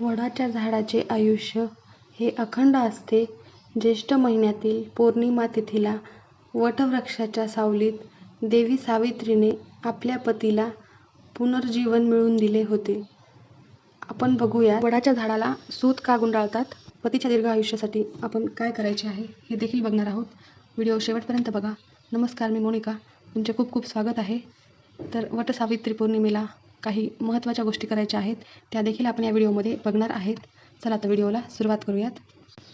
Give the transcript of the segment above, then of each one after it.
वडाच्या झाडाचे आयुष्य हे अखंड असते. ज्येष्ठ महिन्यातील पौर्णिमा तिथीला वटवृक्षाच्या सावलीत देवी सावित्रीने आपल्या पतीला पुनर्जीवन मिळवून दिले होते. आपण बघूया वडाच्या झाडाला सूत का गुंडाळतात? पतीच्या दीर्घ आयुष्यासाठी आपण काय करायचे आहे हे देखील बघणार आहोत. व्हिडिओ शेवटपर्यंत बघा. नमस्कार मी मोनिका. तुमचे खूप खूप स्वागत आहे. तर वटसावित्री पौर्णिमेला काही महत्त्वाच्या गोष्टी करायच्या आहेत त्या देखील आपण या व्हिडिओमध्ये बघणार आहेत. चला आता व्हिडिओला सुरुवात करूयात.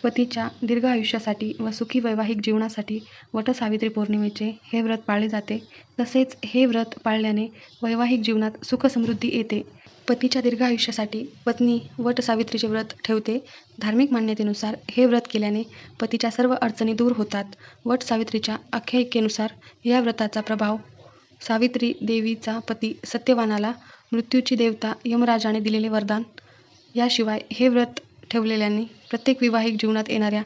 पतीच्या दीर्घ आयुष्यासाठी व सुखी वैवाहिक जीवनासाठी वटसावित्री पौर्णिमेचे हे व्रत पाळले जाते. तसेच हे व्रत पाळल्याने वैवाहिक जीवनात सुखसमृद्धी येते. पतीच्या दीर्घ आयुष्यासाठी पत्नी वटसावित्रीचे व्रत ठेवते. धार्मिक मान्यतेनुसार हे व्रत केल्याने पतीच्या सर्व अडचणी दूर होतात. वटसावित्रीच्या आख्यायिकेनुसार या व्रताचा प्रभाव सावित्री देवीचा पती सत्यवानाला मृत्यूची देवता यमराजाने दिलेले वरदान. याशिवाय हे व्रत ठेवलेल्याने प्रत्येक विवाहिक जीवनात येणाऱ्या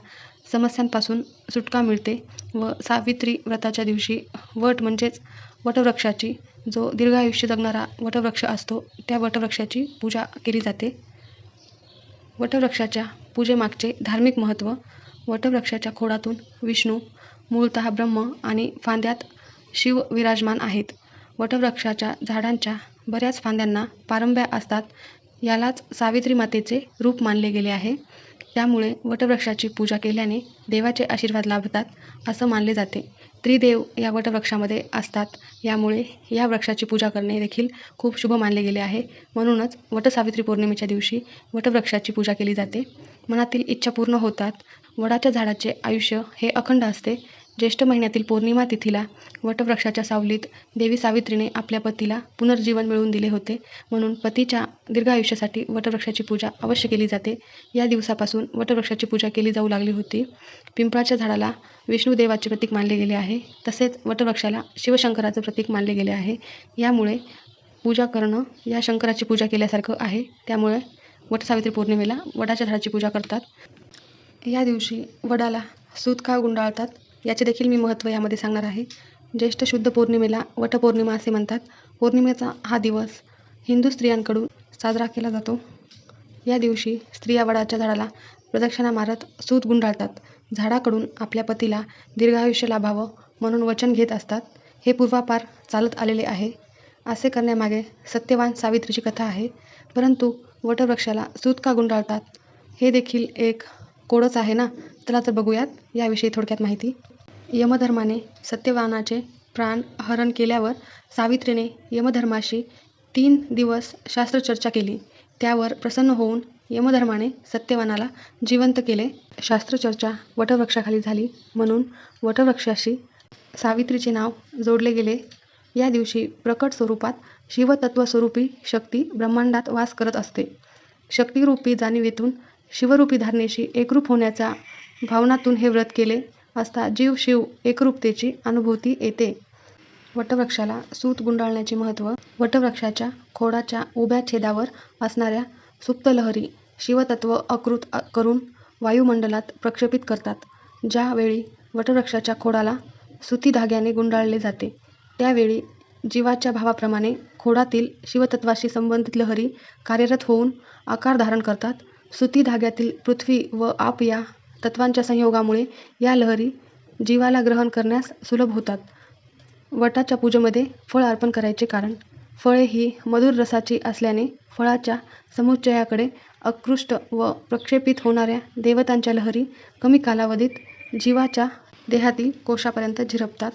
समस्यांपासून सुटका मिळते व सावित्री व्रताच्या दिवशी वट म्हणजेच वटवृक्षाची जो दीर्घायुष्य जगणारा वटवृक्ष असतो त्या वटवृक्षाची पूजा केली जाते. वटवृक्षाच्या पूजेमागचे धार्मिक महत्त्व वटवृक्षाच्या खोडातून विष्णू, मूळतः ब्रह्म आणि फांद्यात शिव विराजमान आहेत. वटवृक्षाच्या झाडांच्या बऱ्याच फांद्यांना पारंब्या असतात. यालाच सावित्री मातेचे रूप मानले गेले आहे. त्यामुळे वटवृक्षाची पूजा केल्याने देवाचे आशीर्वाद लाभतात असं मानले जाते. त्रिदेव या वटवृक्षामध्ये असतात. यामुळे या वृक्षाची पूजा करणे देखील खूप शुभ मानले गेले आहे. म्हणूनच वटसावित्री पौर्णिमेच्या दिवशी वटवृक्षाची पूजा केली जाते. मनातील इच्छा पूर्ण होतात. वडाच्या झाडाचे आयुष्य हे अखंड असते. ज्येष्ठ महिन्यातील पौर्णिमा तिथीला वटवृक्षाच्या सावलीत देवी सावित्रीने आपल्या पतीला पुनर्जीवन मिळवून दिले होते. म्हणून पतीच्या दीर्घ आयुष्यासाठी वटवृक्षाची पूजा अवश्य केली जाते. या दिवसापासून वटवृक्षाची पूजा केली जाऊ लागली होती. पिंपळाच्या झाडाला विष्णुदेवाचे प्रतीक मानले गेले आहे. तसेच वटवृक्षाला शिवशंकराचे प्रतीक मानले गेले आहे. यामुळे पूजा करणं या शंकराची पूजा केल्यासारखं आहे. त्यामुळे वटसावित्री पौर्णिमेला वडाच्या झाडाची पूजा करतात. या दिवशी वडाला सुतका गुंडाळतात याचे देखील मी महत्त्व यामध्ये सांगणार आहे. ज्येष्ठ शुद्ध पौर्णिमेला वटपौर्णिमा असे म्हणतात. पौर्णिमेचा हा दिवस हिंदू स्त्रियांकडून साजरा केला जातो. या दिवशी स्त्रिया वडाच्या झाडाला प्रदक्षिणा मारत सूत गुंडाळतात. झाडाकडून आपल्या पतीला दीर्घायुष्य लाभावं म्हणून वचन घेत असतात. हे पूर्वापार चालत आलेले आहे. असे करण्यामागे सत्यवान सावित्रीची कथा आहे. परंतु वटवृक्षाला सूत का गुंडाळतात हे देखील एक कोडच आहे ना. चला तर बघूयात याविषयी थोडक्यात माहिती. यमधर्माने सत्यवानाचे प्राण हरण केल्यावर सावित्रीने यमधर्माशी तीन दिवस शास्त्रचर्चा केली. त्यावर प्रसन्न होऊन यमधर्माने सत्यवानाला जिवंत केले. शास्त्रचर्चा वटवृक्षाखाली झाली म्हणून वटवृक्षाशी सावित्रीचे नाव जोडले गेले. या दिवशी प्रकट स्वरूपात शिवतत्त्वस्वरूपी शक्ती ब्रह्मांडात वास करत असते. शक्तिरूपी जाणीवेतून शिवरूपी धारणेशी एकरूप होण्याच्या भावनातून हे व्रत केले असता जीव-शिव एकरूपतेची अनुभूती येते. वटवृक्षाला सूत गुंडाळण्याचे महत्त्व वटवृक्षाच्या खोडाच्या उभ्या छेदावर असणाऱ्या सुप्तलहरी शिवतत्त्व आकृत करून वायुमंडलात प्रक्षेपित करतात. ज्या वेळी वटवृक्षाच्या खोडाला सुती धाग्याने गुंडाळले जाते त्यावेळी जीवाच्या भावाप्रमाणे खोडातील शिवतत्त्वाशी संबंधित लहरी कार्यरत होऊन आकार धारण करतात. सुती धाग्यातील पृथ्वी व आप या तत्त्वांच्या संयोगामुळे या लहरी जीवाला ग्रहण करण्यास सुलभ होतात. वटाच्या पूजेमध्ये फळ अर्पण करायचे कारण फळे ही मधुर रसाची असल्याने फळाच्या समुच्चयाकडे आकृष्ट व प्रक्षेपित होणाऱ्या देवतांच्या लहरी कमी कालावधीत जीवाच्या देहातील कोशापर्यंत झिरपतात.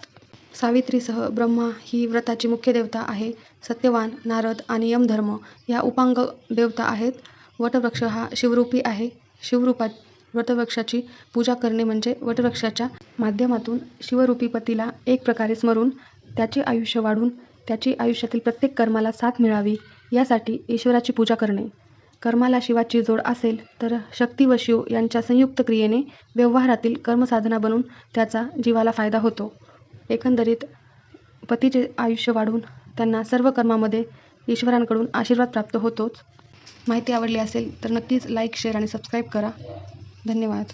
सावित्रीसह ब्रह्मा ही व्रताची मुख्य देवता आहे. सत्यवान, नारद आणि यमधर्म या उपांग देवता आहेत. वटवृक्ष हा शिवरूपी आहे. शिवरूपा वटवृक्षाची पूजा करणे म्हणजे वटवृक्षाच्या माध्यमातून शिवरूपी पतीला एक प्रकारे स्मरून त्याचे आयुष्य वाढून त्याची आयुष्यातील प्रत्येक कर्माला साथ मिळावी यासाठी ईश्वराची पूजा करणे. कर्माला शिवाची जोड असेल तर शक्ती व शिव यांच्या संयुक्त क्रियेने व्यवहारातील कर्मसाधना बनून त्याचा जीवाला फायदा होतो. एकंदरीत पतीचे आयुष्य वाढून त्यांना सर्व कर्मामध्ये ईश्वरांकडून आशीर्वाद प्राप्त होतोच. माहिती आवडली असेल तर नक्कीच लाईक, शेअर आणि सबस्क्राईब करा. धन्यवाद.